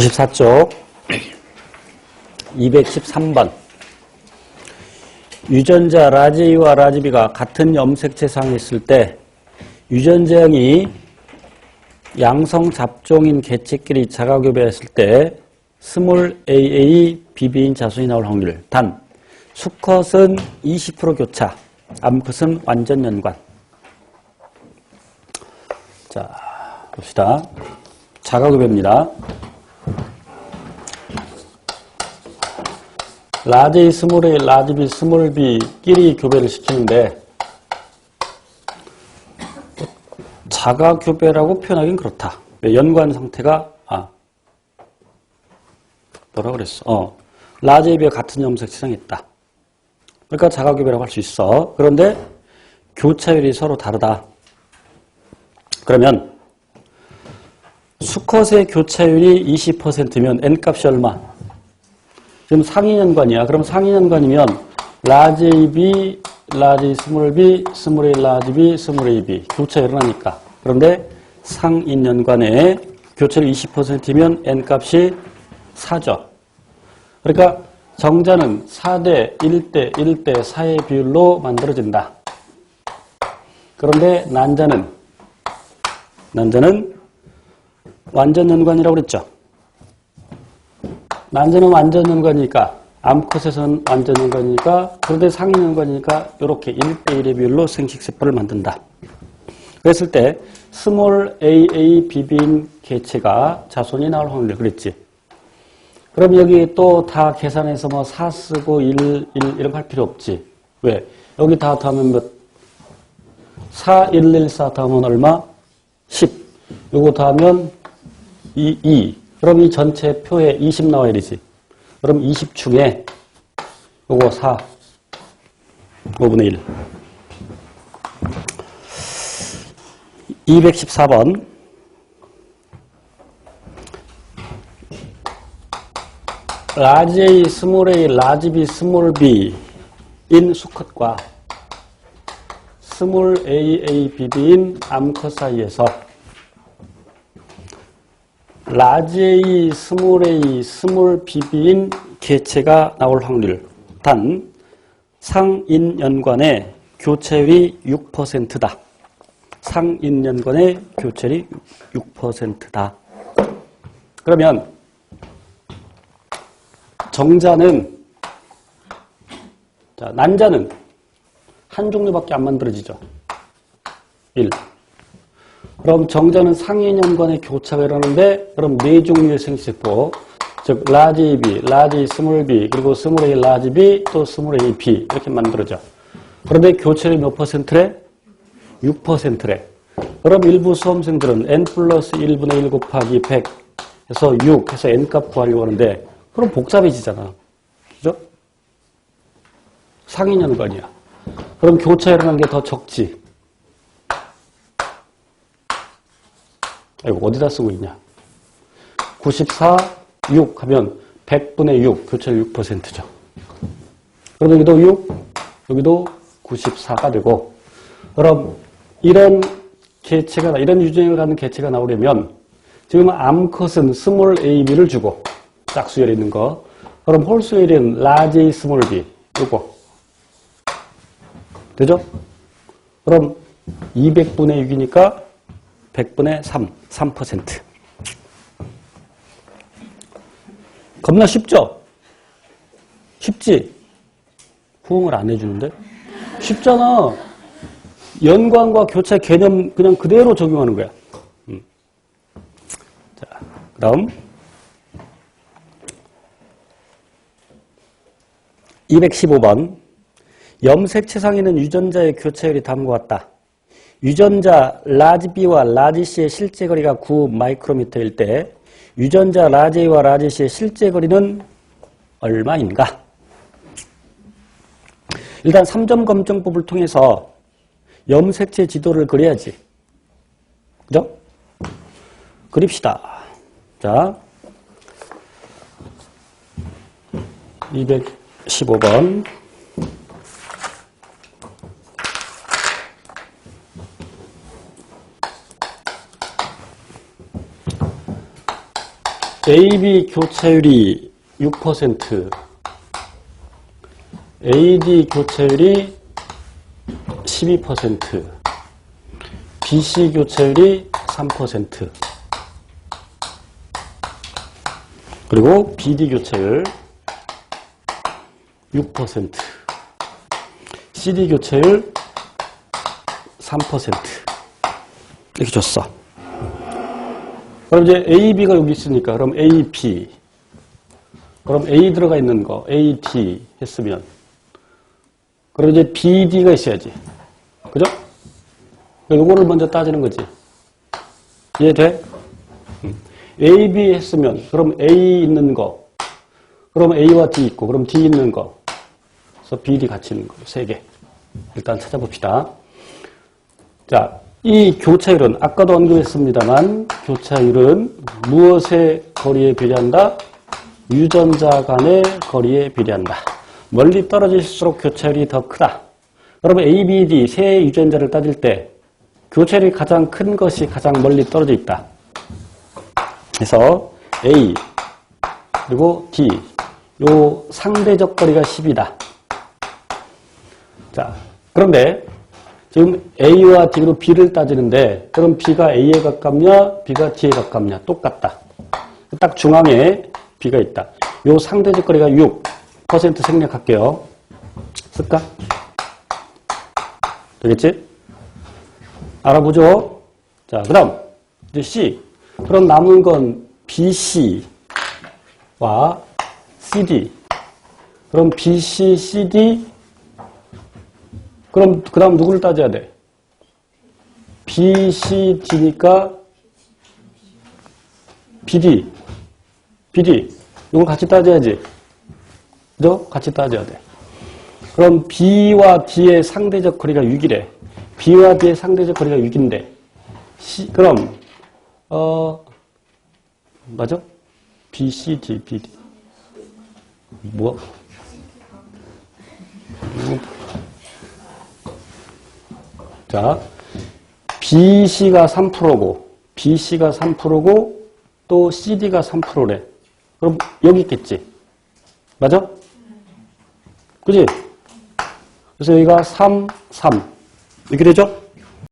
94쪽. 213번. 유전자 라지와 라지비가 같은 염색체 상에 있을 때 유전자형이 양성 잡종인 개체끼리 자가교배했을 때 스몰 AA BB인 자손이 나올 확률. 단 수컷은 20% 교차 암컷은 완전 연관. 자 봅시다. 자가교배입니다 라지 스몰 A, 라지 B, 스몰 B끼리 교배를 시키는데 자가 교배라고 표현하기는 그렇다. 왜? 연관 상태가 아 뭐라 그랬어? 어 라지 B와 같은 염색체상이 있다. 그러니까 자가 교배라고 할 수 있어. 그런데 교차율이 서로 다르다. 그러면 수컷의 교차율이 20%면 n 값이 얼마? 지금 상위연관이야. 그럼 상위연관이면 라지 B, 라지 스몰 B, 스몰 A, 라지 B, A, B 교차 일어나니까. 그런데 상인연관에 교차율 20%이면 n 값이 4죠. 그러니까 정자는 4대 1대 1대 4의 비율로 만들어진다. 그런데 난자는 난자는 완전 연관이라고 그랬죠. 난자는 완전 연관이니까 암컷에서는 완전 연관이니까 그런데 상인 연관이니까 이렇게 1대1의 비율로 생식세포를 만든다. 그랬을 때 스몰 AA BB인 개체가 자손이 나올 확률 그랬지. 그럼 여기 또 다 계산해서 뭐 4 쓰고 1, 1 이런 거할 필요 없지. 왜? 여기 다 더하면 몇? 4, 1, 1, 4 더하면 얼마? 10. 요거 더하면 2, 2. 그럼 이 전체 표에 20 나와야 되지. 그럼 20 중에 요거 4, 5분의 1. 214번. 라지 A, 스몰 A, 라지 B, 스몰 B 인 수컷과 스몰 AA, BB인 암컷 사이에서 라지 A, 스몰 A, 스몰 BB인 개체가 나올 확률 단 상인연관의 교체율이 6%다. 상인연관의 교체율이 6%다. 그러면 정자는 자, 난자는 한 종류밖에 안 만들어지죠. 1. 그럼 정자는 상인연관의 교차가 일어나는데 그럼 네 종류의 생식세포 즉 라지 B, 라지 스몰 B 그리고 스몰 A 라지 B 또 스몰 A B 이렇게 만들어져. 그런데 교체율이 몇 퍼센트래? 6%래. 그럼 일부 수험생들은 n 플러스 1분의 1 곱하기 100 해서 6 해서 n 값 구하려고 하는데 그럼 복잡해지잖아. 그죠? 상인연관이야. 그럼 교차 일어난 게 더 적지. 이거 어디다 쓰고 있냐? 94, 6 하면 100분의 6, 교차율 6%죠. 그럼 여기도 6, 여기도 94가 되고, 그럼 이런 개체가, 이런 유전을 갖는 개체가 나오려면, 지금 암컷은 스몰 AB를 주고, 짝수열이 있는 거. 그럼 홀수열은 라지 A, 스몰 B, 요거. 되죠? 그럼 200분의 6이니까 100분의 3, 3%. 겁나 쉽죠? 쉽지? 호응을 안 해주는데? 쉽잖아. 연관과 교차 개념 그냥 그대로 적용하는 거야. 음. 자, 그 다음. 215번. 염색체상에는 유전자의 교차율이 다음과 같다. 유전자 라지 B와 라지 C의 실제 거리가 9 마이크로미터일 때 유전자 라지 A와 라지 C의 실제 거리는 얼마인가? 일단 3점 검정법을 통해서 염색체 지도를 그려야지. 그죠? 그립시다. 자, 215번. AB 교차율이 6%, AD 교차율이 12%, BC 교차율이 3%, 그리고 BD 교차율 6%, CD 교차율 3% 이렇게 줬어. 그럼 이제 AB가 여기 있으니까 그럼 AP 그럼 A 들어가 있는 거 AT 했으면 그럼 이제 BD가 있어야지. 그죠? 요거를 먼저 따지는 거지. 이해돼? 음. AB 했으면 그럼 A 있는 거 그럼 A와 D 있고 그럼 D 있는 거 그래서 BD 같이 있는 거 세 개. 일단 찾아봅시다. 자, 이 교차율은 아까도 언급했습니다만 교차율은 무엇의 거리에 비례한다? 유전자 간의 거리에 비례한다. 멀리 떨어질수록 교차율이 더 크다. 그러면 A, B, D 세 유전자를 따질 때 교차율이 가장 큰 것이 가장 멀리 떨어져 있다. 그래서 A 그리고 D 요 상대적 거리가 10이다. 자, 그런데 지금 A와 D로 B를 따지는데 그럼 B가 A에 가깝냐 B가 D에 가깝냐 똑같다. 딱 중앙에 B가 있다. 요 상대적 거리가 6% 생략할게요. 쓸까? 되겠지? 알아보죠? 자, 그 다음 이제 C 그럼 남은 건 BC와 CD 그럼 BC, CD 그럼 그 다음 누구를 따져야 돼? BCD니까 BD, BD 이걸 같이 따져야지. 그죠? 같이 따져야 돼. 그럼 B와 D의 상대적 거리가 6이래. B와 D의 상대적 거리가 6인데 C, 그럼 어 맞아? BCD, BD 뭐? 자, BC가 3%고, BC가 3%고, 또 CD가 3%래. 그럼 여기 있겠지? 맞아? 그지? 그래서 여기가 3, 3. 이렇게 되죠?